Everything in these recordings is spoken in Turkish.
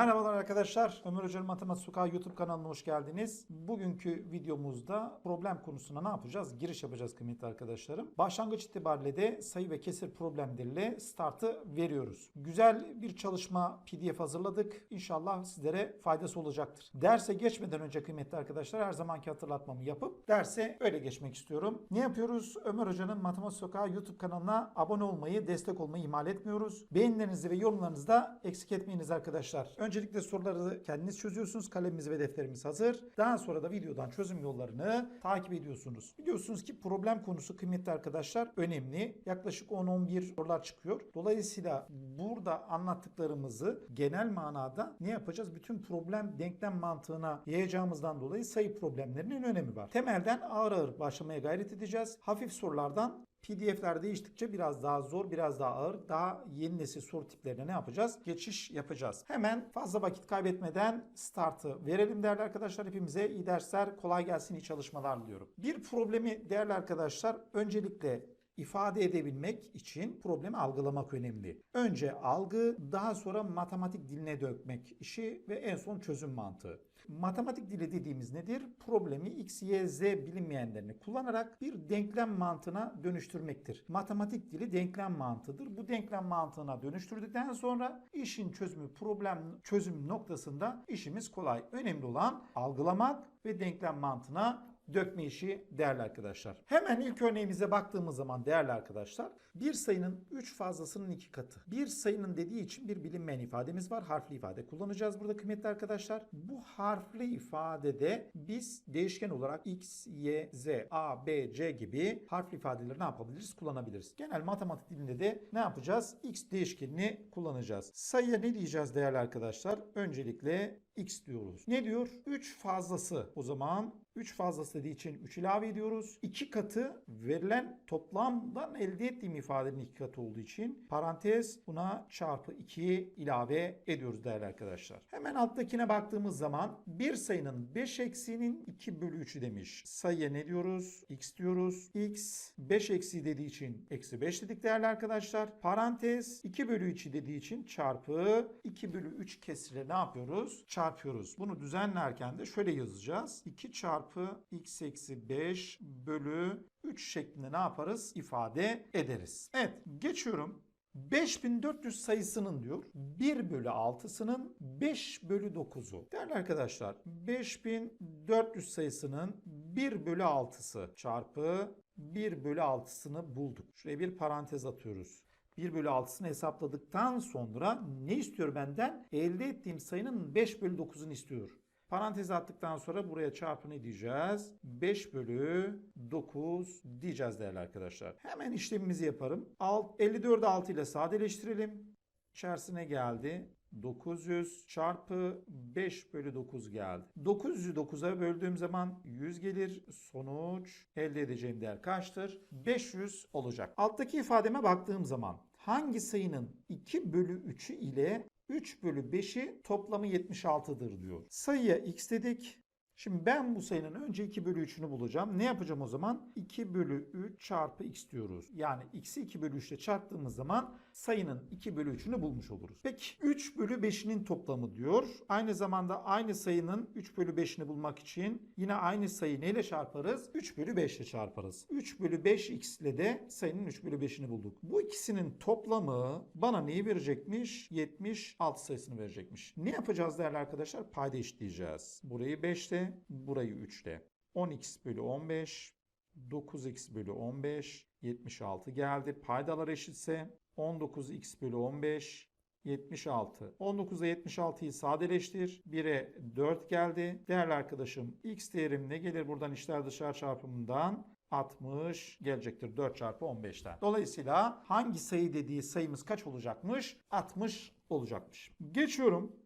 Merhabalar arkadaşlar. Ömer Hoca'nın Matematik Sokağı YouTube kanalına hoş geldiniz. Bugünkü videomuzda problem konusuna ne yapacağız? Giriş yapacağız kıymetli arkadaşlarım. Başlangıç itibariyle de sayı ve kesir problemleriyle startı veriyoruz. Güzel bir çalışma PDF hazırladık. İnşallah sizlere faydası olacaktır. Derse geçmeden önce kıymetli arkadaşlar her zamanki hatırlatmamı yapıp derse öyle geçmek istiyorum. Ne yapıyoruz? Ömer Hoca'nın Matematik Sokağı YouTube kanalına abone olmayı, destek olmayı ihmal etmiyoruz. Beğenilerinizi ve yorumlarınızı da eksik etmeyiniz arkadaşlar. Öncelikle soruları kendiniz çözüyorsunuz. Kalemimiz ve defterimiz hazır. Daha sonra da videodan çözüm yollarını takip ediyorsunuz. Biliyorsunuz ki problem konusu kıymetli arkadaşlar önemli. Yaklaşık 10-11 sorular çıkıyor. Dolayısıyla burada anlattıklarımızı genel manada ne yapacağız? Bütün problem denklem mantığına yayacağımızdan dolayı sayı problemlerinin önemi var. Temelden ağır ağır başlamaya gayret edeceğiz. Hafif sorulardan PDF'ler değiştikçe biraz daha zor, biraz daha ağır, daha yeni nesil soru tiplerine ne yapacağız? Geçiş yapacağız. Hemen fazla vakit kaybetmeden startı verelim değerli arkadaşlar. Hepimize iyi dersler, kolay gelsin, iyi çalışmalar diliyorum. Bir problemi değerli arkadaşlar öncelikle ifade edebilmek için problemi algılamak önemli. Önce algı, daha sonra matematik diline dökmek işi ve en son çözüm mantığı. Matematik dili dediğimiz nedir? Problemi x, y, z bilinmeyenlerini kullanarak bir denklem mantığına dönüştürmektir. Matematik dili denklem mantığıdır. Bu denklem mantığına dönüştürdükten sonra işin çözümü problem çözüm noktasında işimiz kolay. Önemli olan algılamak ve denklem mantığına dökme işi değerli arkadaşlar. Hemen ilk örneğimize baktığımız zaman değerli arkadaşlar bir sayının 3 fazlasının 2 katı. Bir sayının dediği için bir bilinmeyen ifademiz var. Harfli ifade kullanacağız burada kıymetli arkadaşlar. Bu harfli ifadede biz değişken olarak x, y, z, a, b, c gibi harfli ifadeleri ne yapabiliriz? Kullanabiliriz. Genel matematik dilinde de ne yapacağız? x değişkenini kullanacağız. Sayıya ne diyeceğiz değerli arkadaşlar? Öncelikle x diyoruz. Ne diyor? 3 fazlası. O zaman 3 fazlası dediği için 3 ilave ediyoruz. 2 katı verilen toplamdan elde ettiğim ifadenin 2 katı olduğu için parantez buna çarpı 2 ilave ediyoruz değerli arkadaşlar. Hemen alttakine baktığımız zaman bir sayının 5 eksiğinin 2 bölü 3'ü demiş. Sayıya ne diyoruz? x diyoruz. x 5 eksiği dediği için eksi 5 dedik değerli arkadaşlar. Parantez 2 bölü 3'ü dediği için çarpı 2 bölü 3 kesire ne yapıyoruz? Çarpıyoruz. Bunu düzenlerken de şöyle yazacağız. 2 çarpı x eksi 5 bölü 3 şeklinde ne yaparız? İfade ederiz. Evet geçiyorum. 5400 sayısının diyor 1 bölü 6'sının 5 bölü 9'u. Değerli arkadaşlar 5400 sayısının 1 bölü 6'sı çarpı 1 bölü 6'sını bulduk. Şuraya bir parantez atıyoruz. 1 bölü 6'sını hesapladıktan sonra ne istiyor benden? Elde ettiğim sayının 5 bölü 9'unu istiyor. Parantez attıktan sonra buraya çarpı ne diyeceğiz? 5 bölü 9 diyeceğiz değerli arkadaşlar. Hemen işlemimizi yaparım. 54'ü 6 ile sadeleştirelim. İçerisine geldi. 900 çarpı 5 bölü 9 geldi. 900'ü 9'a böldüğüm zaman 100 gelir. Sonuç elde edeceğim değer kaçtır? 500 olacak. Alttaki ifademe baktığım zaman hangi sayının 2 bölü 3'ü ile 3 bölü 5'i toplamı 76'dır diyor. Sayıya x dedik. Şimdi ben bu sayının önce 2 bölü 3'ünü bulacağım. Ne yapacağım o zaman? 2 bölü 3 çarpı x diyoruz. Yani x'i 2 bölü 3 ile çarptığımız zaman sayının 2 bölü 3'ünü bulmuş oluruz. Peki 3 bölü 5'inin toplamı diyor. Aynı zamanda aynı sayının 3 bölü 5'ini bulmak için yine aynı sayı neyle çarparız? 3 bölü 5 ile çarparız. 3 bölü 5x ile de sayının 3 bölü 5'ini bulduk. Bu ikisinin toplamı bana neyi verecekmiş? 76 sayısını verecekmiş. Ne yapacağız değerli arkadaşlar? Payda eşitleyeceğiz. Burayı 5 ile burayı 3 ile. 10x bölü 15 9x bölü 15 76 geldi. Paydalar eşitse 19x bölü 15 76. 19'a 76'yı sadeleştir. 1'e 4 geldi. Değerli arkadaşım x değerim ne gelir buradan içler dışarı çarpımından? 60 gelecektir 4 çarpı 15'ten. Dolayısıyla hangi sayı dediği sayımız kaç olacakmış? 60 olacakmış. Geçiyorum.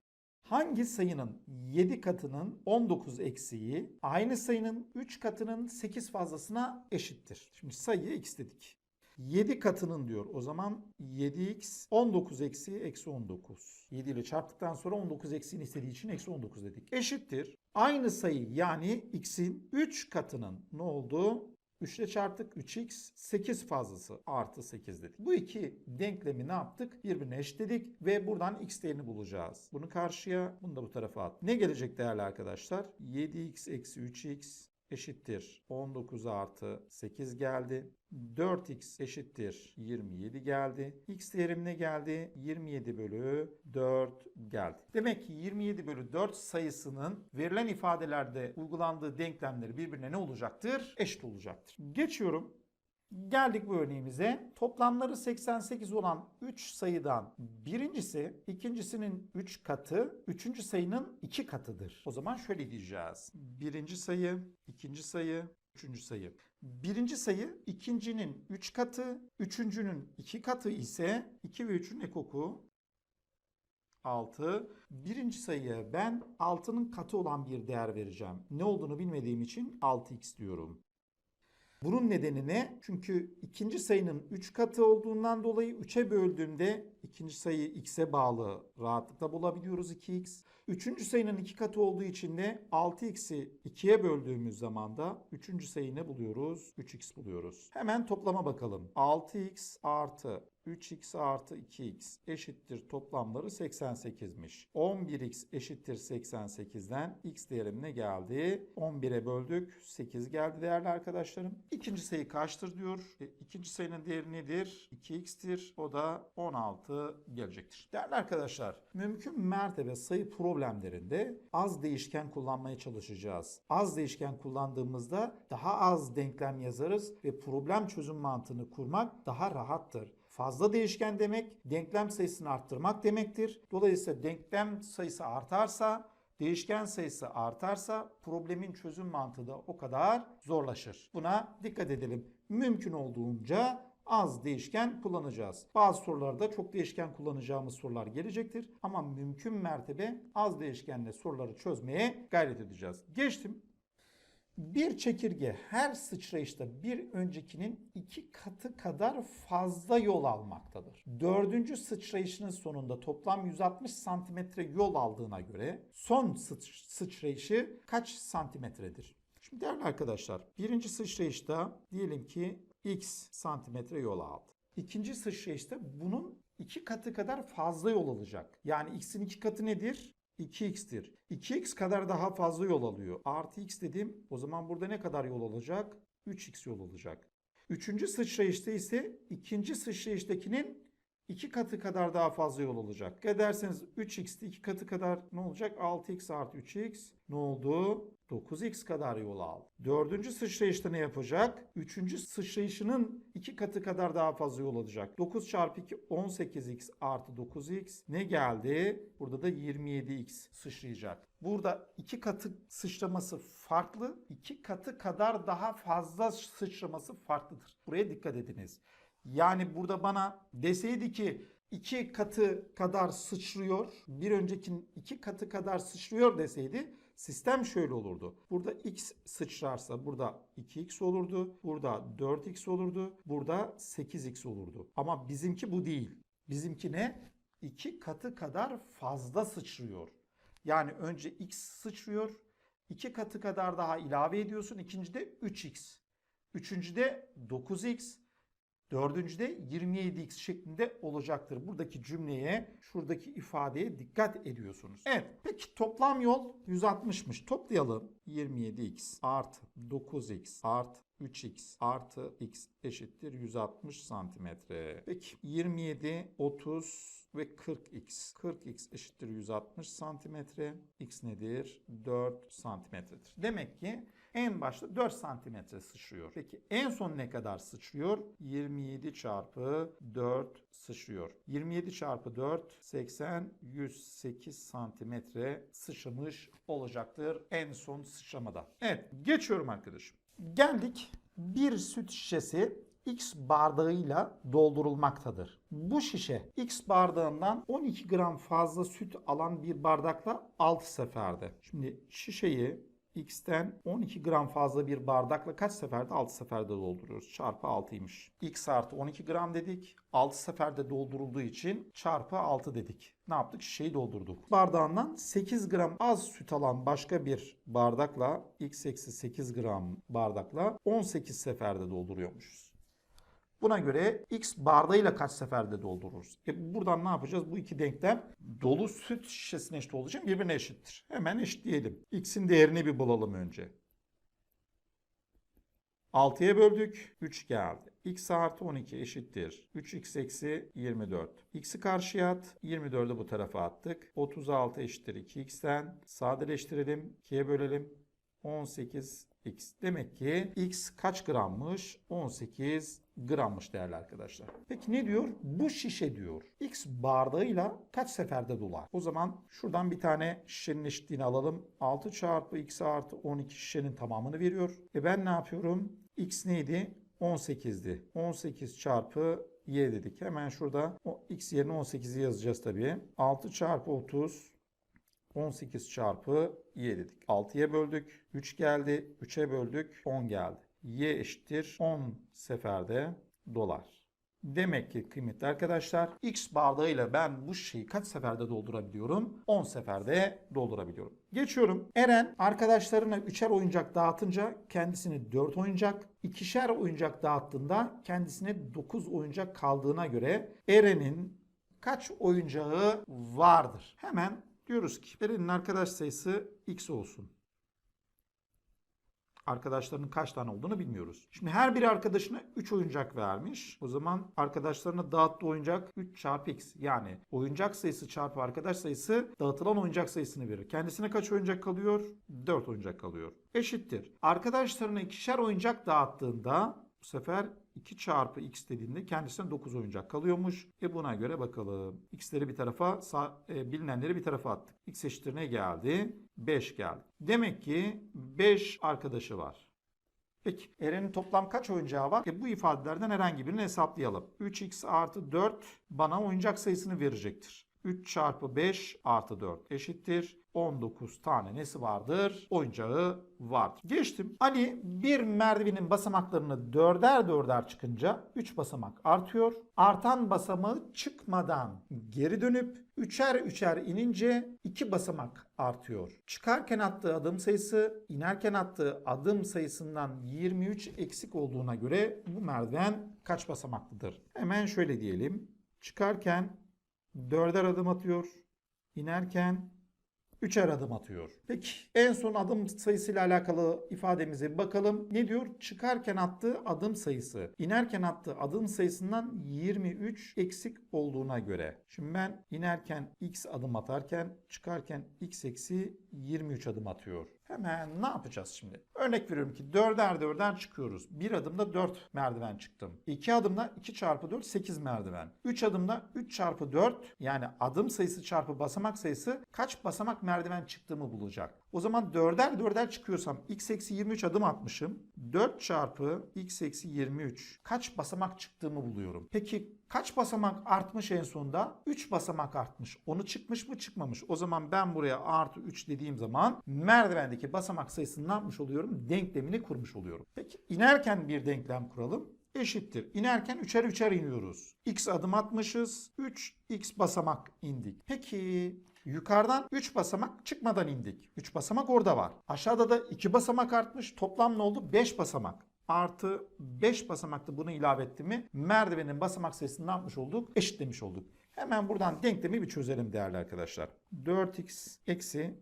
Hangi sayının 7 katının 19 eksiği aynı sayının 3 katının 8 fazlasına eşittir? Şimdi sayıya x dedik. 7 katının diyor. O zaman 7x 19 eksi eksi 19. 7 ile çarptıktan sonra 19 eksiğini istediği için eksi 19 dedik. Eşittir. Aynı sayı yani x'in 3 katının ne oldu? 3 ile çarptık 3x 8 fazlası artı 8 dedik. Bu iki denklemi ne yaptık? Birbirine eşitledik ve buradan x değerini bulacağız. Bunu karşıya bunu da bu tarafa at. Ne gelecek değerli arkadaşlar? 7x eksi 3x eşittir 19 artı 8 geldi. 4x eşittir 27 geldi. X değerim ne geldi? 27 bölü 4 geldi. Demek ki 27 bölü 4 sayısının verilen ifadelerde uygulandığı denklemleri birbirine ne olacaktır? Eşit olacaktır. Geçiyorum. Geldik bu örneğimize. Toplamları 88 olan 3 sayıdan birincisi ikincisinin 3 katı, üçüncü sayının 2 katıdır. O zaman şöyle diyeceğiz. Birinci sayı, ikinci sayı, üçüncü sayı. Birinci sayı ikincinin 3 katı, üçüncünün 2 katı ise 2 ve 3'ün ekoku 6. Birinci sayıya ben 6'nın katı olan bir değer vereceğim. Ne olduğunu bilmediğim için 6x diyorum. Bunun nedeni ne? Çünkü ikinci sayının 3 katı olduğundan dolayı 3'e böldüğümde ikinci sayı x'e bağlı rahatlıkla bulabiliyoruz 2x. Üçüncü sayının 2 katı olduğu için de 6x'i 2'ye böldüğümüz zaman da üçüncü sayı ne buluyoruz? 3x buluyoruz. Hemen toplama bakalım. 6x artı 3x artı 2x eşittir toplamları 88'miş. 11x eşittir 88'den x değerim ne geldi? 11'e böldük. 8 geldi değerli arkadaşlarım. İkinci sayı kaçtır diyor. E, ikinci sayının değeri nedir? 2x'tir. O da 16 gelecektir. Değerli arkadaşlar mümkün mertebe sayı problemlerinde az değişken kullanmaya çalışacağız. Az değişken kullandığımızda daha az denklem yazarız ve problem çözüm mantığını kurmak daha rahattır. Fazla değişken demek denklem sayısını arttırmak demektir. Dolayısıyla denklem sayısı artarsa, değişken sayısı artarsa problemin çözüm mantığı da o kadar zorlaşır. Buna dikkat edelim. Mümkün olduğunca az değişken kullanacağız. Bazı sorularda çok değişken kullanacağımız sorular gelecektir. Ama mümkün mertebe az değişkenle soruları çözmeye gayret edeceğiz. Geçtim. Bir çekirge her sıçrayışta bir öncekinin iki katı kadar fazla yol almaktadır. Dördüncü sıçrayışının sonunda toplam 160 santimetre yol aldığına göre son sıç- sıçrayışı kaç santimetredir? Şimdi değerli arkadaşlar birinci sıçrayışta diyelim ki x santimetre yol aldı. İkinci sıçrayışta bunun iki katı kadar fazla yol alacak. Yani x'in iki katı nedir? 2x'tir. 2x kadar daha fazla yol alıyor. Artı x dedim. O zaman burada ne kadar yol alacak? 3x yol alacak. Üçüncü sıçrayışta ise ikinci sıçrayıştakinin iki katı kadar daha fazla yol olacak. Dikkat Ederseniz 3x'te iki katı kadar ne olacak? 6x artı 3x ne oldu? 9x kadar yol aldı. Dördüncü sıçrayışta ne yapacak? Üçüncü sıçrayışının iki katı kadar daha fazla yol alacak. 9 çarpı 2 18x artı 9x ne geldi? Burada da 27x sıçrayacak. Burada iki katı sıçraması farklı, iki katı kadar daha fazla sıçraması farklıdır. Buraya dikkat ediniz. Yani burada bana deseydi ki iki katı kadar sıçrıyor, bir öncekinin iki katı kadar sıçrıyor deseydi sistem şöyle olurdu. Burada x sıçrarsa burada 2x olurdu, burada 4x olurdu, burada 8x olurdu. Ama bizimki bu değil. Bizimki ne? İki katı kadar fazla sıçrıyor. Yani önce x sıçrıyor, iki katı kadar daha ilave ediyorsun. İkincide 3x. Üçüncüde 9x. Dördüncüde 27x şeklinde olacaktır. Buradaki cümleye, şuradaki ifadeye dikkat ediyorsunuz. Evet, peki toplam yol 160'mış. Toplayalım. 27x artı 9x artı 3x artı x eşittir 160 santimetre. Peki 27, 30 ve 40x. 40x eşittir 160 santimetre. x nedir? 4 santimetredir. Demek ki en başta 4 santimetre sıçrıyor. Peki en son ne kadar sıçrıyor? 27 çarpı 4 sıçrıyor. 27 çarpı 4 80 108 santimetre sıçramış olacaktır en son sıçramada. Evet geçiyorum arkadaşım. Geldik bir süt şişesi X bardağıyla doldurulmaktadır. Bu şişe X bardağından 12 gram fazla süt alan bir bardakla 6 seferde. Şimdi şişeyi x'ten 12 gram fazla bir bardakla kaç seferde? 6 seferde dolduruyoruz. Çarpı 6'ymış. x artı 12 gram dedik. 6 seferde doldurulduğu için çarpı 6 dedik. Ne yaptık? Şişeyi doldurduk. Bardağından 8 gram az süt alan başka bir bardakla x eksi 8 gram bardakla 18 seferde dolduruyormuşuz. Buna göre x bardağıyla kaç seferde doldururuz? E buradan ne yapacağız? Bu iki denklem dolu süt şişesine eşit olduğu için birbirine eşittir. Hemen eşitleyelim. x'in değerini bir bulalım önce. 6'ya böldük. 3 geldi. x artı 12 eşittir. 3x eksi 24. x'i karşıya at. 24'ü bu tarafa attık. 36 eşittir 2x'ten. Sadeleştirelim. 2'ye bölelim. 18 x. Demek ki x kaç grammış? 18 grammış değerli arkadaşlar. Peki ne diyor? Bu şişe diyor. X bardağıyla kaç seferde dolar? O zaman şuradan bir tane şişenin eşitliğini alalım. 6 çarpı x artı 12 şişenin tamamını veriyor. E ben ne yapıyorum? X neydi? 18'di. 18 çarpı y dedik. Hemen şurada o x yerine 18'i yazacağız tabii. 6 çarpı 30 18 çarpı y dedik. 6'ya böldük. 3 geldi. 3'e böldük. 10 geldi. Y eşittir 10 seferde dolar. Demek ki kıymetli arkadaşlar X bardağıyla ben bu şeyi kaç seferde doldurabiliyorum? 10 seferde doldurabiliyorum. Geçiyorum. Eren arkadaşlarına 3'er oyuncak dağıtınca kendisine 4 oyuncak, ikişer oyuncak dağıttığında kendisine 9 oyuncak kaldığına göre Eren'in kaç oyuncağı vardır? Hemen diyoruz ki Eren'in arkadaş sayısı X olsun. Arkadaşlarının kaç tane olduğunu bilmiyoruz. Şimdi her bir arkadaşına 3 oyuncak vermiş. O zaman arkadaşlarına dağıttığı oyuncak 3 çarpı x. Yani oyuncak sayısı çarpı arkadaş sayısı dağıtılan oyuncak sayısını verir. Kendisine kaç oyuncak kalıyor? 4 oyuncak kalıyor. Eşittir. Arkadaşlarına ikişer oyuncak dağıttığında bu sefer 2 çarpı x dediğinde kendisine 9 oyuncak kalıyormuş. E buna göre bakalım. X'leri bir tarafa, e, bilinenleri bir tarafa attık. X eşittir ne geldi? 5 geldi. Demek ki 5 arkadaşı var. Peki Eren'in toplam kaç oyuncağı var? E bu ifadelerden herhangi birini hesaplayalım. 3x artı 4 bana oyuncak sayısını verecektir. 3 çarpı 5 artı 4 eşittir. 19 tane nesi vardır? Oyuncağı vardır. Geçtim. Ali bir merdivenin basamaklarını dörder dörder çıkınca 3 basamak artıyor. Artan basamağı çıkmadan geri dönüp üçer üçer inince 2 basamak artıyor. Çıkarken attığı adım sayısı inerken attığı adım sayısından 23 eksik olduğuna göre bu merdiven kaç basamaklıdır? Hemen şöyle diyelim. Çıkarken dörder adım atıyor. İnerken üçer adım atıyor. Peki en son adım sayısıyla alakalı ifademize bakalım. Ne diyor? Çıkarken attığı adım sayısı. inerken attığı adım sayısından 23 eksik olduğuna göre. Şimdi ben inerken x adım atarken çıkarken x eksi 23 adım atıyor. Hemen ne yapacağız şimdi? Örnek veriyorum ki dörder dörder çıkıyoruz. Bir adımda 4 merdiven çıktım. 2 adımda 2 çarpı 4 8 merdiven. 3 adımda 3 çarpı 4 yani adım sayısı çarpı basamak sayısı kaç basamak merdiven çıktığımı bulacak. O zaman dörder dörder çıkıyorsam x eksi 23 adım atmışım. 4 çarpı x eksi 23 kaç basamak çıktığımı buluyorum. Peki kaç basamak artmış en sonunda? 3 basamak artmış. Onu çıkmış mı çıkmamış. O zaman ben buraya artı 3 dediğim zaman merdivendeki basamak sayısını ne yapmış oluyorum? Denklemini kurmuş oluyorum. Peki inerken bir denklem kuralım eşittir. İnerken üçer üçer iniyoruz. X adım atmışız. 3 X basamak indik. Peki yukarıdan 3 basamak çıkmadan indik. 3 basamak orada var. Aşağıda da 2 basamak artmış. Toplam ne oldu? 5 basamak. Artı 5 basamakta bunu ilave etti mi merdivenin basamak sayısını ne yapmış olduk? Eşitlemiş olduk. Hemen buradan denklemi bir çözelim değerli arkadaşlar. 4x eksi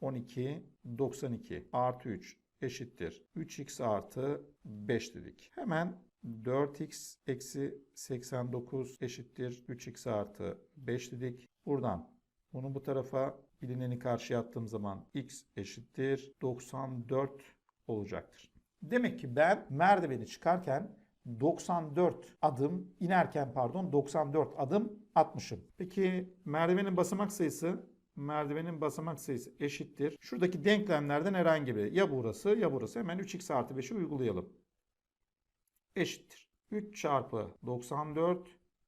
12 92 artı 3 eşittir. 3x artı 5 dedik. Hemen 4x eksi 89 eşittir 3x artı 5 dedik. Buradan bunu bu tarafa bilineni karşıya attığım zaman x eşittir 94 olacaktır. Demek ki ben merdiveni çıkarken 94 adım inerken pardon 94 adım atmışım. Peki merdivenin basamak sayısı merdivenin basamak sayısı eşittir. Şuradaki denklemlerden herhangi biri ya burası ya burası. Hemen 3x artı 5'i uygulayalım. Eşittir. 3 çarpı 94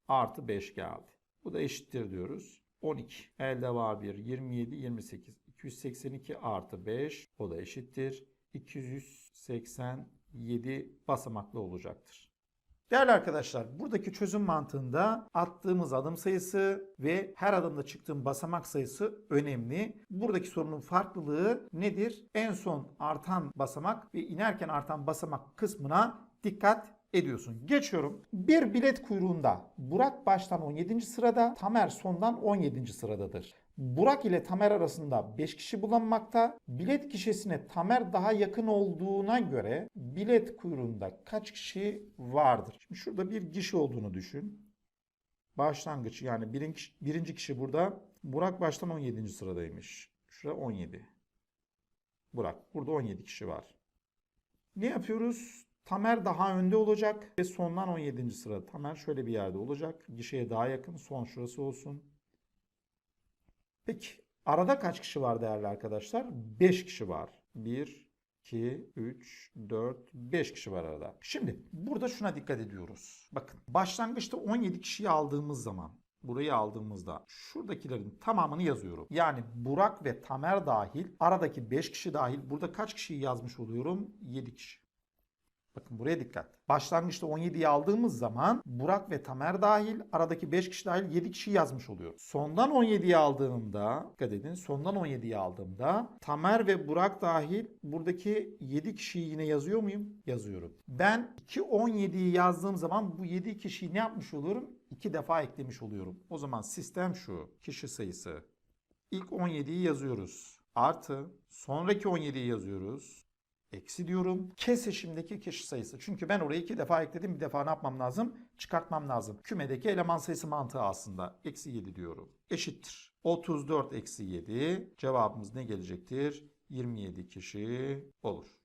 artı 5 geldi. Bu da eşittir diyoruz. 12. Elde var 1. 27, 28. 282 artı 5 o da eşittir. 287 basamaklı olacaktır. Değerli arkadaşlar buradaki çözüm mantığında attığımız adım sayısı ve her adımda çıktığım basamak sayısı önemli. Buradaki sorunun farklılığı nedir? En son artan basamak ve inerken artan basamak kısmına dikkat ediyorsun. Geçiyorum. Bir bilet kuyruğunda Burak baştan 17. sırada, Tamer sondan 17. sıradadır. Burak ile Tamer arasında 5 kişi bulunmakta. Bilet kişisine Tamer daha yakın olduğuna göre bilet kuyruğunda kaç kişi vardır? Şimdi şurada bir gişe olduğunu düşün. Başlangıç yani birinci, birinci kişi burada. Burak baştan 17. sıradaymış. Şurada 17. Burak. Burada 17 kişi var. Ne yapıyoruz? Tamer daha önde olacak ve sondan 17. sırada. Tamer şöyle bir yerde olacak. Gişeye daha yakın. Son şurası olsun. Peki arada kaç kişi var değerli arkadaşlar? 5 kişi var. 1, 2, 3, 4, 5 kişi var arada. Şimdi burada şuna dikkat ediyoruz. Bakın başlangıçta 17 kişiyi aldığımız zaman burayı aldığımızda şuradakilerin tamamını yazıyorum. Yani Burak ve Tamer dahil aradaki 5 kişi dahil burada kaç kişiyi yazmış oluyorum? 7 kişi. Bakın buraya dikkat. Başlangıçta 17'yi aldığımız zaman Burak ve Tamer dahil aradaki 5 kişi dahil 7 kişi yazmış oluyor. Sondan 17'yi aldığımda dikkat edin sondan 17'yi aldığımda Tamer ve Burak dahil buradaki 7 kişiyi yine yazıyor muyum? Yazıyorum. Ben 2 17'yi yazdığım zaman bu 7 kişiyi ne yapmış oluyorum? 2 defa eklemiş oluyorum. O zaman sistem şu. Kişi sayısı. İlk 17'yi yazıyoruz. Artı sonraki 17'yi yazıyoruz. Eksi diyorum. Kesişimdeki kişi sayısı. Çünkü ben orayı iki defa ekledim. Bir defa ne yapmam lazım? Çıkartmam lazım. Kümedeki eleman sayısı mantığı aslında. Eksi 7 diyorum. Eşittir. 34 eksi 7. Cevabımız ne gelecektir? 27 kişi olur.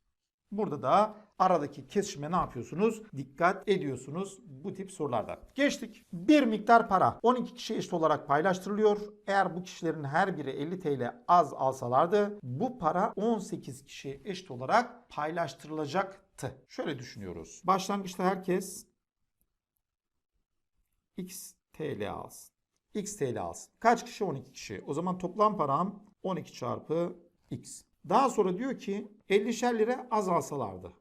Burada da aradaki kesişime ne yapıyorsunuz? Dikkat ediyorsunuz bu tip sorularda. Geçtik. Bir miktar para 12 kişi eşit olarak paylaştırılıyor. Eğer bu kişilerin her biri 50 TL az alsalardı bu para 18 kişiye eşit olarak paylaştırılacaktı. Şöyle düşünüyoruz. Başlangıçta herkes X TL alsın. X TL alsın. Kaç kişi? 12 kişi. O zaman toplam param 12 çarpı X. Daha sonra diyor ki 50'şer lira az alsalardı.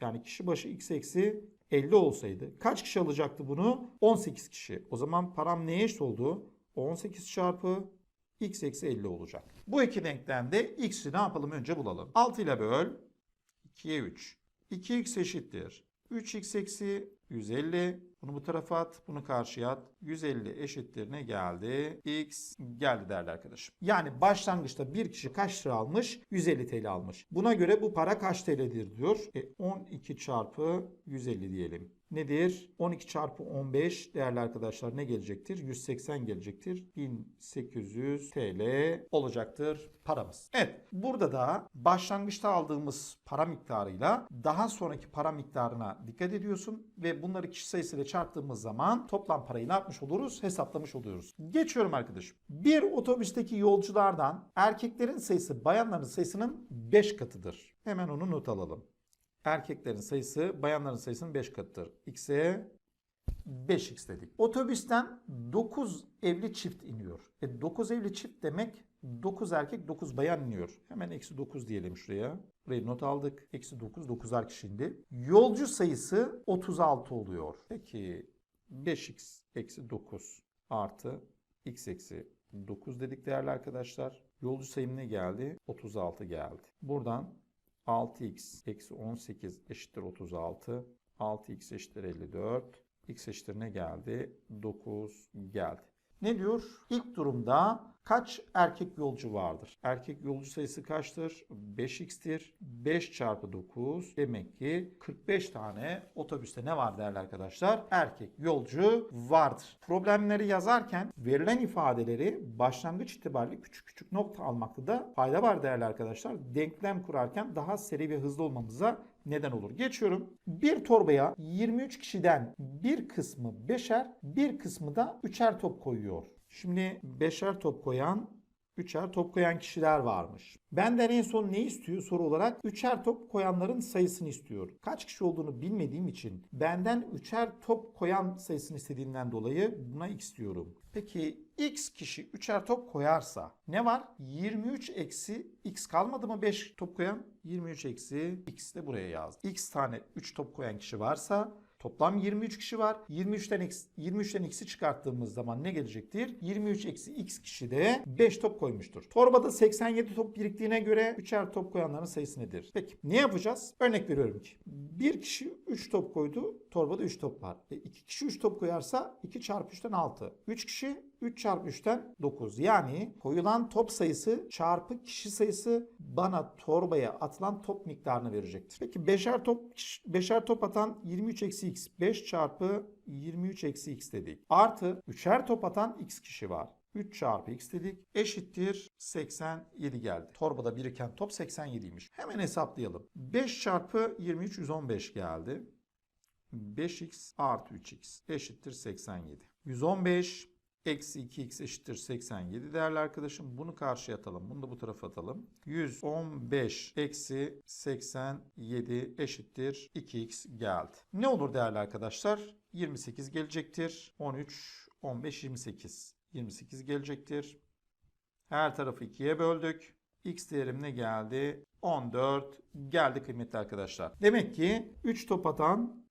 Yani kişi başı x eksi 50 olsaydı. Kaç kişi alacaktı bunu? 18 kişi. O zaman param neye eşit oldu? 18 çarpı x eksi 50 olacak. Bu iki denklemde x'i ne yapalım önce bulalım. 6 ile böl 2'ye 3. 2x eşittir. 3x eksi 150. Bunu bu tarafa at, bunu karşıya at. 150 eşittir ne geldi? X geldi değerli arkadaşım. Yani başlangıçta bir kişi kaç lira almış? 150 TL almış. Buna göre bu para kaç TL'dir diyor. E 12 çarpı 150 diyelim. Nedir? 12 çarpı 15 değerli arkadaşlar ne gelecektir? 180 gelecektir. 1800 TL olacaktır paramız. Evet burada da başlangıçta aldığımız para miktarıyla daha sonraki para miktarına dikkat ediyorsun ve bunları kişi sayısıyla çarptığımız zaman toplam parayı ne yapmış oluruz? Hesaplamış oluyoruz. Geçiyorum arkadaşım. Bir otobüsteki yolculardan erkeklerin sayısı bayanların sayısının 5 katıdır. Hemen onu not alalım. Erkeklerin sayısı bayanların sayısının 5 katıdır. X'e 5x dedik. Otobüsten 9 evli çift iniyor. E 9 evli çift demek 9 erkek 9 bayan iniyor. Hemen eksi 9 diyelim şuraya. Burayı not aldık. Eksi 9 9'ar kişi indi. Yolcu sayısı 36 oluyor. Peki 5x eksi 9 artı x eksi 9 dedik değerli arkadaşlar. Yolcu sayım ne geldi? 36 geldi. Buradan 6x eksi 18 eşittir 36. 6x eşittir 54. x eşittir ne geldi? 9 geldi. Ne diyor? İlk durumda kaç erkek yolcu vardır? Erkek yolcu sayısı kaçtır? 5x'tir. 5 çarpı 9 demek ki 45 tane otobüste ne var değerli arkadaşlar? Erkek yolcu vardır. Problemleri yazarken verilen ifadeleri başlangıç itibariyle küçük küçük nokta almakta da fayda var değerli arkadaşlar. Denklem kurarken daha seri ve hızlı olmamıza neden olur. Geçiyorum. Bir torbaya 23 kişiden bir kısmı beşer, bir kısmı da üçer top koyuyor. Şimdi beşer top koyan Üçer top koyan kişiler varmış. Benden en son ne istiyor soru olarak? Üçer top koyanların sayısını istiyor. Kaç kişi olduğunu bilmediğim için benden üçer top koyan sayısını istediğinden dolayı buna x diyorum. Peki x kişi üçer top koyarsa ne var? 23 eksi x kalmadı mı 5 top koyan? 23 eksi x de buraya yazdım. x tane 3 top koyan kişi varsa Toplam 23 kişi var. 23'ten x, 23'ten x'i çıkarttığımız zaman ne gelecektir? 23 eksi x kişi de 5 top koymuştur. Torbada 87 top biriktiğine göre 3'er top koyanların sayısı nedir? Peki ne yapacağız? Örnek veriyorum ki bir kişi 3 top koydu. Torbada 3 top var. E, 2 kişi 3 top koyarsa 2 çarpı 3'ten 6. 3 kişi 3 çarpı 3'ten 9. Yani koyulan top sayısı çarpı kişi sayısı bana torbaya atılan top miktarını verecektir. Peki beşer top beşer top atan 23 eksi x 5 çarpı 23 eksi x dedik. Artı üçer top atan x kişi var. 3 çarpı x dedik. Eşittir 87 geldi. Torbada biriken top 87'ymiş. Hemen hesaplayalım. 5 çarpı 23 115 geldi. 5x artı 3x eşittir 87. 115 Eksi 2x eşittir 87 değerli arkadaşım. Bunu karşıya atalım. Bunu da bu tarafa atalım. 115 eksi 87 eşittir 2x geldi. Ne olur değerli arkadaşlar? 28 gelecektir. 13, 15, 28. 28 gelecektir. Her tarafı 2'ye böldük. X değerim ne geldi? 14 geldi kıymetli arkadaşlar. Demek ki 3 top atan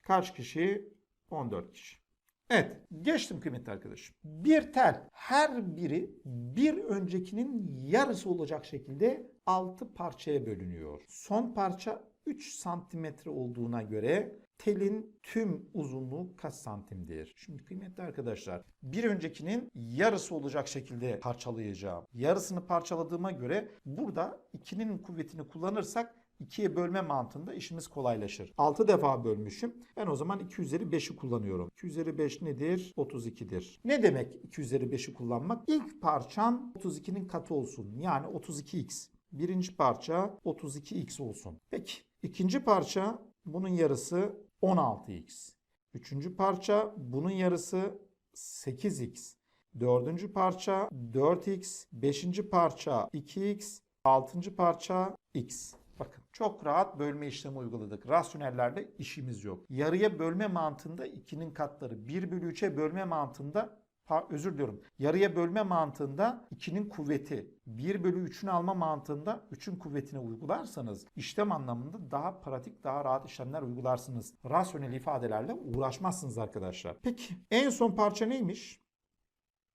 kaç kişi? 14 kişi. Evet, geçtim kıymetli arkadaşım. Bir tel her biri bir öncekinin yarısı olacak şekilde 6 parçaya bölünüyor. Son parça 3 santimetre olduğuna göre telin tüm uzunluğu kaç santimdir? Şimdi kıymetli arkadaşlar bir öncekinin yarısı olacak şekilde parçalayacağım. Yarısını parçaladığıma göre burada 2'nin kuvvetini kullanırsak 2'ye bölme mantığında işimiz kolaylaşır. 6 defa bölmüşüm. Ben o zaman 2 üzeri 5'i kullanıyorum. 2 üzeri 5 nedir? 32'dir. Ne demek 2 üzeri 5'i kullanmak? İlk parçam 32'nin katı olsun. Yani 32x. Birinci parça 32x olsun. Peki ikinci parça bunun yarısı 16x. Üçüncü parça bunun yarısı 8x. Dördüncü parça 4x. Beşinci parça 2x. Altıncı parça x. Bakın çok rahat bölme işlemi uyguladık. Rasyonellerde işimiz yok. Yarıya bölme mantığında 2'nin katları 1 bölü 3'e bölme mantığında özür diliyorum. Yarıya bölme mantığında 2'nin kuvveti 1 bölü 3'ünü alma mantığında 3'ün kuvvetini uygularsanız işlem anlamında daha pratik daha rahat işlemler uygularsınız. Rasyonel ifadelerle uğraşmazsınız arkadaşlar. Peki en son parça neymiş?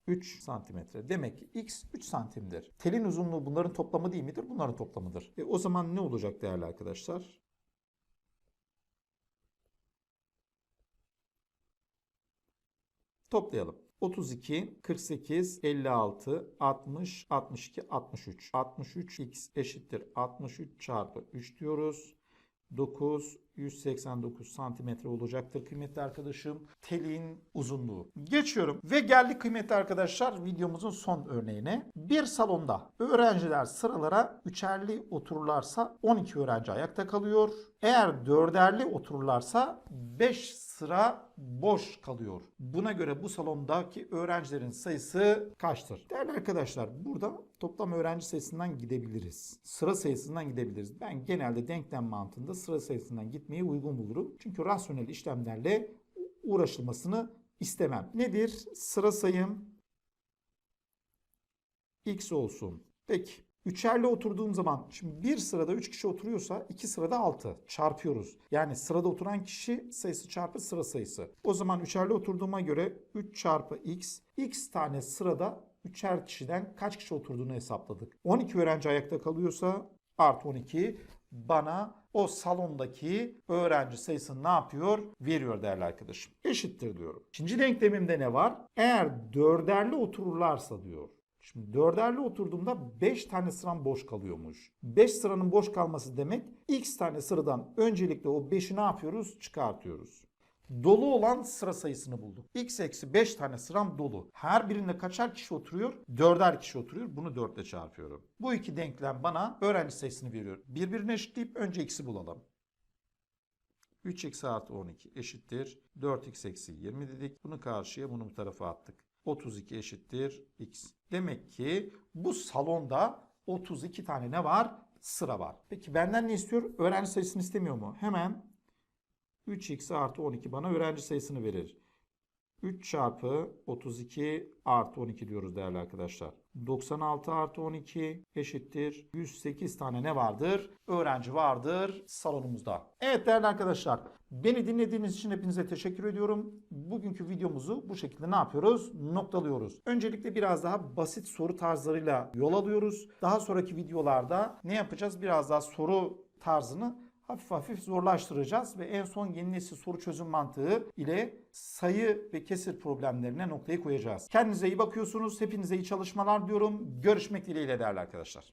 3 santimetre. Demek ki x 3 santimdir. Telin uzunluğu bunların toplamı değil midir? Bunların toplamıdır. E o zaman ne olacak değerli arkadaşlar? Toplayalım. 32, 48, 56, 60, 62, 63. 63 x eşittir 63 çarpı 3 diyoruz. 9, 189 santimetre olacaktır kıymetli arkadaşım. Telin uzunluğu. Geçiyorum ve geldik kıymetli arkadaşlar videomuzun son örneğine. Bir salonda öğrenciler sıralara üçerli otururlarsa 12 öğrenci ayakta kalıyor. Eğer dörderli otururlarsa 5 sıra boş kalıyor. Buna göre bu salondaki öğrencilerin sayısı kaçtır? Değerli arkadaşlar burada toplam öğrenci sayısından gidebiliriz. Sıra sayısından gidebiliriz. Ben genelde denklem mantığında sıra sayısından gitmeyi uygun bulurum. Çünkü rasyonel işlemlerle uğraşılmasını istemem. Nedir? Sıra sayım x olsun. Peki. Üçerli oturduğum zaman şimdi bir sırada 3 kişi oturuyorsa iki sırada 6 çarpıyoruz. Yani sırada oturan kişi sayısı çarpı sıra sayısı. O zaman üçerli oturduğuma göre 3 çarpı x x tane sırada üçer kişiden kaç kişi oturduğunu hesapladık. 12 öğrenci ayakta kalıyorsa artı 12 bana o salondaki öğrenci sayısını ne yapıyor? Veriyor değerli arkadaşım. Eşittir diyorum. İkinci denklemimde ne var? Eğer dörderli otururlarsa diyor. Şimdi dörderli oturduğumda 5 tane sıram boş kalıyormuş. 5 sıranın boş kalması demek x tane sıradan öncelikle o 5'i ne yapıyoruz? Çıkartıyoruz. Dolu olan sıra sayısını bulduk. x eksi 5 tane sıram dolu. Her birinde kaçar kişi oturuyor? Dörder kişi oturuyor. Bunu 4 ile çarpıyorum. Bu iki denklem bana öğrenci sayısını veriyor. Birbirine eşitleyip önce x'i bulalım. 3x artı 12 eşittir. 4x eksi 20 dedik. Bunu karşıya bunu bu tarafa attık. 32 eşittir x. Demek ki bu salonda 32 tane ne var? Sıra var. Peki benden ne istiyor? Öğrenci sayısını istemiyor mu? Hemen 3x artı 12 bana öğrenci sayısını verir. 3 çarpı 32 artı 12 diyoruz değerli arkadaşlar. 96 artı 12 eşittir. 108 tane ne vardır? Öğrenci vardır salonumuzda. Evet değerli arkadaşlar. Beni dinlediğiniz için hepinize teşekkür ediyorum. Bugünkü videomuzu bu şekilde ne yapıyoruz? Noktalıyoruz. Öncelikle biraz daha basit soru tarzlarıyla yol alıyoruz. Daha sonraki videolarda ne yapacağız? Biraz daha soru tarzını hafif hafif zorlaştıracağız ve en son yeni nesil soru çözüm mantığı ile sayı ve kesir problemlerine noktayı koyacağız. Kendinize iyi bakıyorsunuz. Hepinize iyi çalışmalar diyorum. Görüşmek dileğiyle değerli arkadaşlar.